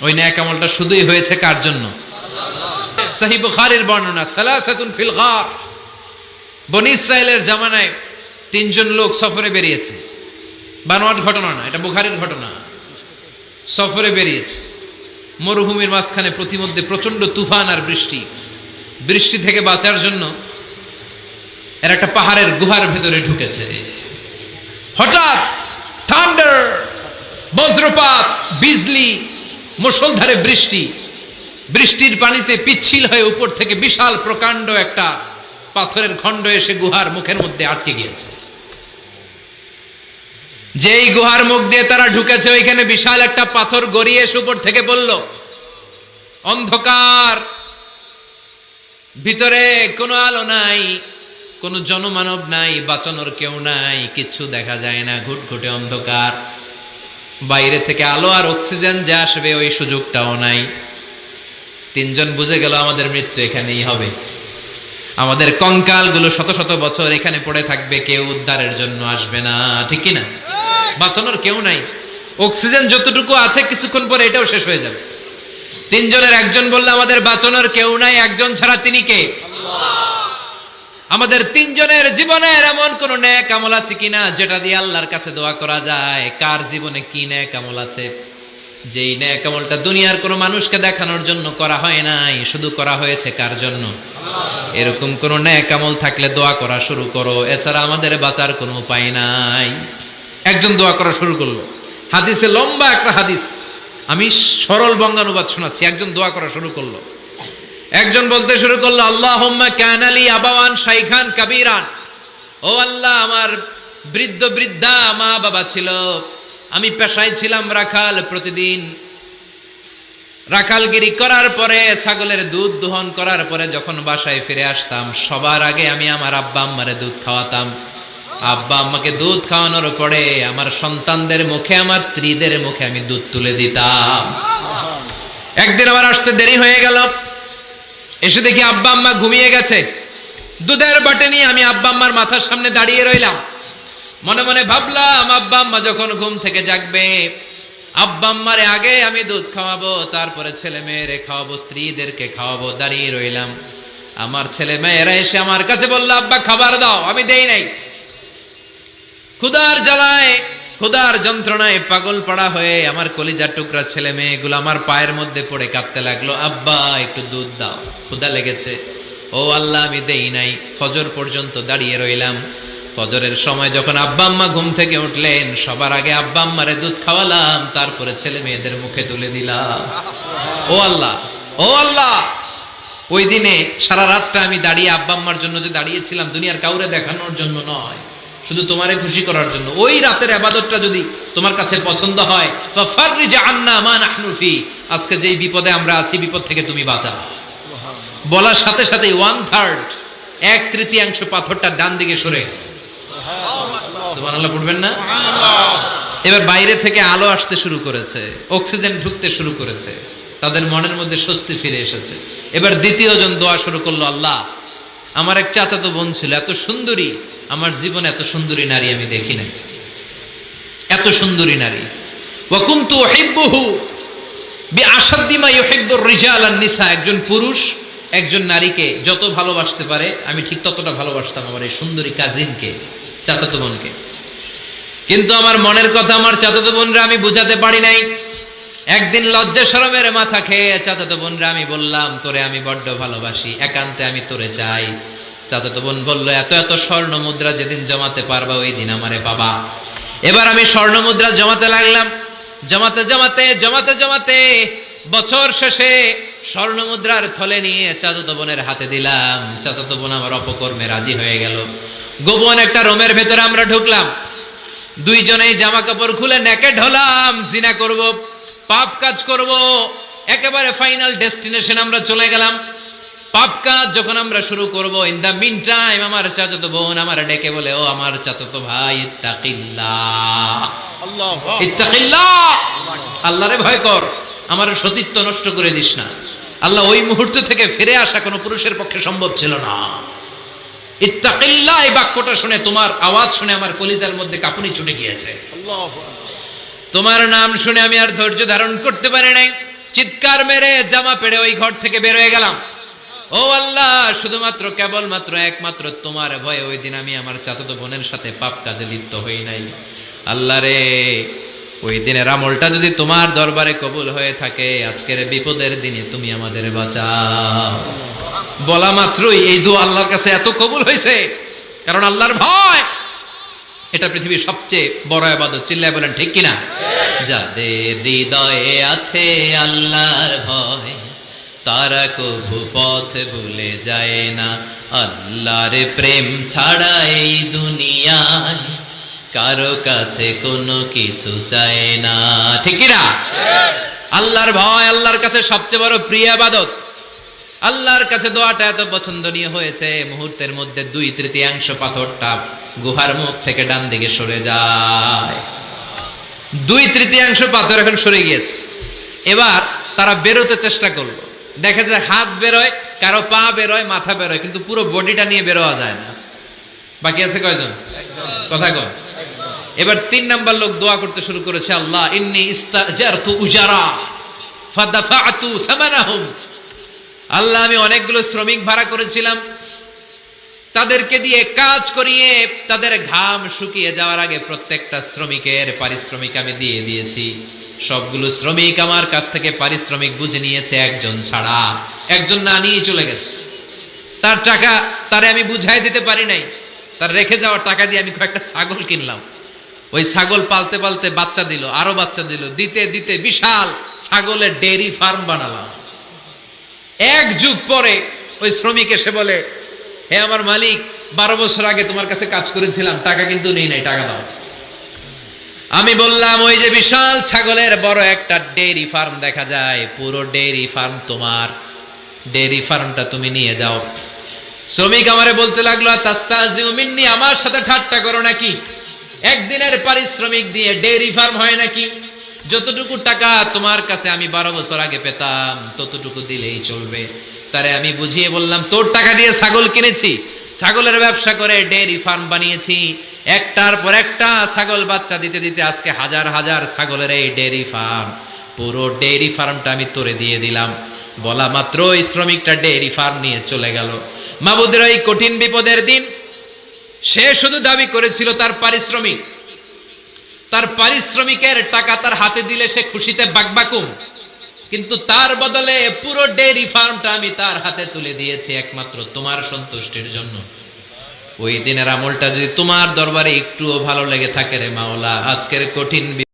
ওই ন্যাক আমলটা শুধুই হয়েছে কার জন্য? সহি বুখারীর বর্ণনা বনি তিনজন লোক সফরে বেরিয়েছে। ঘটনা না, এটা বুখারীর ঘটনা। সফরে বেরিয়েছে। মরুভূমির মাঝখানে প্রতিমধ্যে প্রচণ্ড তুফান আর বৃষ্টি। বৃষ্টি থেকে বাঁচার জন্য এর একটা পাহাড়ের গুহার ভেতরে ঢুকেছে। হঠাৎ, থান্ডার, বজ্রপাত, বিজলি মুষলধারে বৃষ্টি। বৃষ্টির পানিতে পিচ্ছিল হয়ে উপর থেকে বিশাল প্রকাণ্ড একটা পাথরের খণ্ড এসে গুহার মুখের মধ্যে আটকে গিয়েছে। যেই গুহার মুখ দিয়ে তারা ঢুকেছে, ওইখানে বিশাল একটা পাথর গড়িয়ে এসে উপর থেকে বলল, অন্ধকার। ভিতরে কোনো আলো নাই, কোনো জনমানব নাই, বাঁচানোর কেউ নাই কিচ্ছু দেখা যায় না, ঘুটঘুটে অন্ধকার। বাইরে থেকে আলো আর অক্সিজেন যে আসবে, ওই সুযোগটাও নাই। তিনজন বুঝে গেল আমাদের মৃত্যু এখানেই হবে। আমাদের কঙ্কালগুলো শত শত বছর এখানে পড়ে থাকবে, কেউ উদ্ধারের জন্য আসবে না, ঠিক না? বাঁচানোর কেউ নাই। অক্সিজেন যতটুকু আছে, কিছুক্ষণ পরে এটাও শেষ হয়ে যাবে। তিনজনের, একজন বললে, আমাদের বাঁচানোর কেউ নাই, একজন ছাড়া তিনি কে? আমাদের তিনজনের জীবনের এমন কোন ন্যাক আমল আছে কিনা যেটা দিয়ে আল্লাহর কাছে দোয়া করা যায়? কার জীবনে কি ন্যাক আমল আছে? যেই ন্যাক আমলটা দুনিয়ার কোনো মানুষকে দেখানোর জন্য করা হয় নাই, শুধু করা হয়েছে কার জন্য? এরকম কোন ন্যাক আমল থাকলে দোয়া করা শুরু করো। এছাড়া আমাদের বাঁচার কোনো উপায় নাই। একজন দোয়া করা শুরু করল। হাদিসে লম্বা একটা হাদিস। আমি সরল বঙ্গানুবাদ শোনাচ্ছি। একজন দোয়া করা শুরু করল। একজন বলতে শুরু করল আল্লাহ ক্যানালি আবাওয়ান শাইখান কাবিরান। ও আল্লাহ, আমার বৃদ্ধ বৃদ্ধা মা বাবা ছিল। আমি পেশায় ছিলাম রাখাল প্রতিদিন। রাখালগিরি করার পরে, ছাগলের দুধ দোহন করার পরে যখন বাসায় ফিরে আসতাম, সবার আগে আমি আমার আব্বা আম্মারে দুধ খাওয়াতাম। আব্বা আম্মাকে দুধ খাওয়ানোর পরে আমার সন্তানদের মুখে, আমার স্ত্রীদের মুখে আমি দুধ তুলে দিতাম। একদিন আমার আসতে দেরি হয়ে গেল। এসে দেখি আব্বা আম্মা ঘুমিয়ে গেছে। দুধের বাটে নিয়ে আমি আব্বা আম্মার মাথার সামনে দাঁড়িয়ে রইলাম। মনে মনে ভাবলাম, আব্বা আম্মা যখন ঘুম থেকে জাগবে, আব্বা আম্মারে আগে আমি দুধ খাওয়াবো, তারপরে ছেলে মেয়েরে খাওয়াবো, স্ত্রীদেরকে খাওয়াবো, দাঁড়িয়ে রইলাম। আমার ছেলে মেয়েরা এসে আমার কাছে বলল, আব্বা, খাবার দাও, আমি দেই নাই। ক্ষুদার জ্বালায় ক্ষুদার যন্ত্রণায় পাগল পড়া হয়ে আমার কলিজার টুকরা ছেলে মেয়েগুলো আমার পায়ের মধ্যে পড়ে কাঁপতে লাগল, আব্বা, একটু দুধ দাও। ক্ষুদা লেগেছে। ও আল্লাহ, আমি দেই নাই। ফজর পর্যন্ত দাঁড়িয়ে রইলাম। ফজরের সময় যখন আব্বা আম্মা ঘুম থেকে উঠলেন, সবার আগে আব্বা আম্মারে দুধ খাওয়ালাম, তারপরে ছেলে মেয়েদের মুখে তুলে দিলাম। ও আল্লাহ ও আল্লাহ! ওই দিনে সারা রাতটা আমি দাঁড়িয়ে আব্বা আম্মার জন্য যে দাঁড়িয়েছিলাম, দুনিয়ার কাউরে দেখানোর জন্য নয়। শুধু তোমারে খুশি করার জন্য। ওই রাতের আবাদতটা যদি তোমার কাছে পছন্দ হয় আজকে যেই বিপদে আমরা আছি, বিপদ থেকে তুমি বাঁচাও। বলার সাথে সাথে ওয়ান থার্ড এক তৃতীয়াংশ পাথরটা ডান দিকে সরে। পড়বেন না? এবার বাইরে থেকে আলো আসতে শুরু করেছে, অক্সিজেন ঢুকতে শুরু করেছে, তাদের মনের মধ্যে স্বস্তি ফিরে এসেছে। এবার দ্বিতীয় জন দোয়া শুরু করল, আল্লাহ, আমার এক চাচাতো বোন ছিল, এত সুন্দরী আমার জীবনে এত সুন্দরী নারী আমি দেখি নাই। এত সুন্দরী নারী। উহিব্বুহু বিআশাদ্দিমা ইউহিব্বুর রিজাল নিসা একজন পুরুষ, একজন নারীকে যত ভালোবাসতে পারে, আমি ঠিক ততটা ভালোবাসতাম আমার এই সুন্দরী কাজিনকে চাচাতো বোনকে। কিন্তু আমার মনের কথা আমার চাচাতো বোনরা আমি বুঝাতে পারি নাই। একদিন লজ্জা শরমের মাথা খেয়ে চাচাতো বোনরা আমি বললাম, তোরে আমি বড্ড ভালোবাসি, একান্তে আমি তোরে চাই। চাচাতো বোন বলল, এত এত স্বর্ণ মুদ্রা যেদিন জমাতে পারবা, ওই দিন আমারে বাবা এবার আমি স্বর্ণ মুদ্রা জমাতে লাগলাম। জমাতে জমাতে জমাতে জমাতে বছর শেষে স্বর্ণ মুদ্রার থলে নিয়ে চাচাতো বোনের হাতে দিলাম। চাচাতো বোন আমার অপকর্মে রাজি হয়ে গেল। গোপন একটা রোমের ভেতরে আমরা ঢুকলাম। দুইজনেই জামা কাপড় খুলে নেকেড হলাম, জিনা করব, পাপ কাজ করব, একেবারে ফাইনাল ডেস্টিনেশন আমরা চলে গেলাম। পাপ কাজ যখন আমরা শুরু করব ইন দা মিন টাইম আমার চাচাতো বোন আমার ডেকে বলে ও আমার চাচাতো ভাই ইত্তাকিল্লাহ। আল্লাহ ইত্তাকিল্লাহ! আল্লাহরে ভয় কর আমার সতীত্ব নষ্ট করে দিস না। আল্লাহ ওই মুহূর্ত থেকে ফিরে আসা কোনো পুরুষের পক্ষে সম্ভব ছিল না। ইত্তাকিল্লাহ এই বাক্যটা শুনে তোমার আওয়াজ শুনে আমার কলিজার মধ্যে কাঁপুনি ছুটে গিয়েছে। তোমার নাম শুনে আমি আর ধৈর্য ধারণ করতে পারি নাই। চিৎকার মেরে জামা পেড়ে ওই ঘর থেকে বের হয়ে গেলাম। ও আল্লাহ, শুধুমাত্র কেবলমাত্র একমাত্র তোমার ভয়ে ওই দিন আমি আমার চাচাতো বোনের সাথে পাপ কাজে লিপ্ত হই নাই। আল্লাহ রে, ওই দিনের আমলটা যদি তোমার দরবারে কবুল হয়ে থাকে, আজকের বিপদের দিনে তুমি আমাদের বাঁচাও। বলা মাত্রই এই দু আল্লাহর কাছে এত কবুল হয়েছে, কারণ আল্লাহর ভয়, এটা পৃথিবীর সবচেয়ে বড় আবাদত। চিল্লায় বলেন, ঠিক কিনা? যাদের হৃদয়ে আছে আল্লাহর ভয় তারা কভু পথ ভুলে যায় না। আল্লাহর প্রেম ছাড়া এই দুনিয়ায় কারও কাছে কোনো কিছু চায় না। ঠিক কিনা আল্লাহর ভয় আল্লাহর কাছে সবচেয়ে বড় প্রিয় আবাদত। আল্লাহর কাছে দোয়াটা এত পছন্দনীয় হয়েছে, মুহূর্তের মধ্যে দুই তৃতীয়াংশ পাথরটা গুহার মুখ থেকে ডান দিকে সরে যায়। দুই তৃতীয়াংশ পাথর এখন সরে গিয়েছে। এবার তারা বেরোতে চেষ্টা করল। দেখা যায় হাত বেরোয়, কারও পা বেরোয়, মাথা বেরোয়, কিন্তু পুরো বডিটা নিয়ে বেরোয়া যায় না। বাকি আছে কয়জন? কথা কর এবার তিন নাম্বার লোক দোয়া করতে শুরু করেছে, আল্লাহ, ইন্নি আল্লাহ, আমি অনেকগুলো শ্রমিক ভাড়া করেছিলাম। তাদেরকে দিয়ে কাজ করিয়ে তাদের ঘাম শুকিয়ে যাওয়ার আগে প্রত্যেকটা শ্রমিকের, পারিশ্রমিক আমি দিয়ে দিয়েছি। সবগুলো শ্রমিক আমার কাছ থেকে পারিশ্রমিক বুঝে নিয়েছে, একজন ছাড়া। একজন না নিয়ে চলে গেছে। তার টাকা, তারে আমি বুঝাই দিতে পারি নাই। তার রেখে যাওয়া টাকা দিয়ে আমি কয়েকটা ছাগল কিনলাম। ওই ছাগল পালতে পালতে বাচ্চা দিল, আরও বাচ্চা দিল। দিতে দিতে বিশাল ছাগলের ডেয়ারি ফার্ম বানালাম। এক যুগ পরে ওই শ্রমিক এসে বলে, হে আমার মালিক, বারো বছর আগে তোমার কাছে কাজ করেছিলাম, টাকা কিন্তু নেই নাই, টাকা দাও। আমি বললাম, ওই যে বিশাল ছাগলের বড় একটা ডেইরি ফার্ম দেখা যায়, পুরো ডেইরি ফার্ম তোমার। ডেইরি ফার্মটা তুমি নিয়ে যাও। শ্রমিক আমারে বলতে লাগল তাস্তাজিউ মিন্নি, আমার সাথে ঠাট্টা করো নাকি? একদিনের পারিশ্রমিক দিয়ে ডেইরি ফার্ম হয় নাকি? যতটুকু টাকা তোমার কাছে আমি বারো বছর আগে পেতাম, ততটুকু দিলেই চলবে। তারে আমি বুঝিয়ে বললাম, তোর টাকা দিয়ে ছাগল কিনেছি, ছাগলের ব্যবসা করে ডেইরি ফার্ম বানিয়েছি একটার পর একটা ছাগল বাচ্চা দিতে দিতে আজকে হাজার হাজার ছাগলের এই ডেইরি ফার্ম। পুরো ডেইরি ফার্মটা আমি তোরে দিয়ে দিলাম। বলা মাত্র ওই শ্রমিকটা ডেইরি ফার্ম নিয়ে চলে গেল। মাবুদের এই কঠিন বিপদের দিন, সে শুধু দাবি করেছিল তার পারিশ্রমিক। তার পারিশ্রমিকের টাকা তার হাতে দিলে সে খুশিতে বাকবাকুম কিন্তু তার বদলে পুরো ডেইরি ফার্মটা আমি তার হাতে তুলে দিয়েছি একমাত্র তোমার সন্তুষ্টির জন্য। ওই দিনের আমলটা যদি তোমার দরবারে একটুও ভালো লেগে থাকে রে মাওলা আজকের কঠিন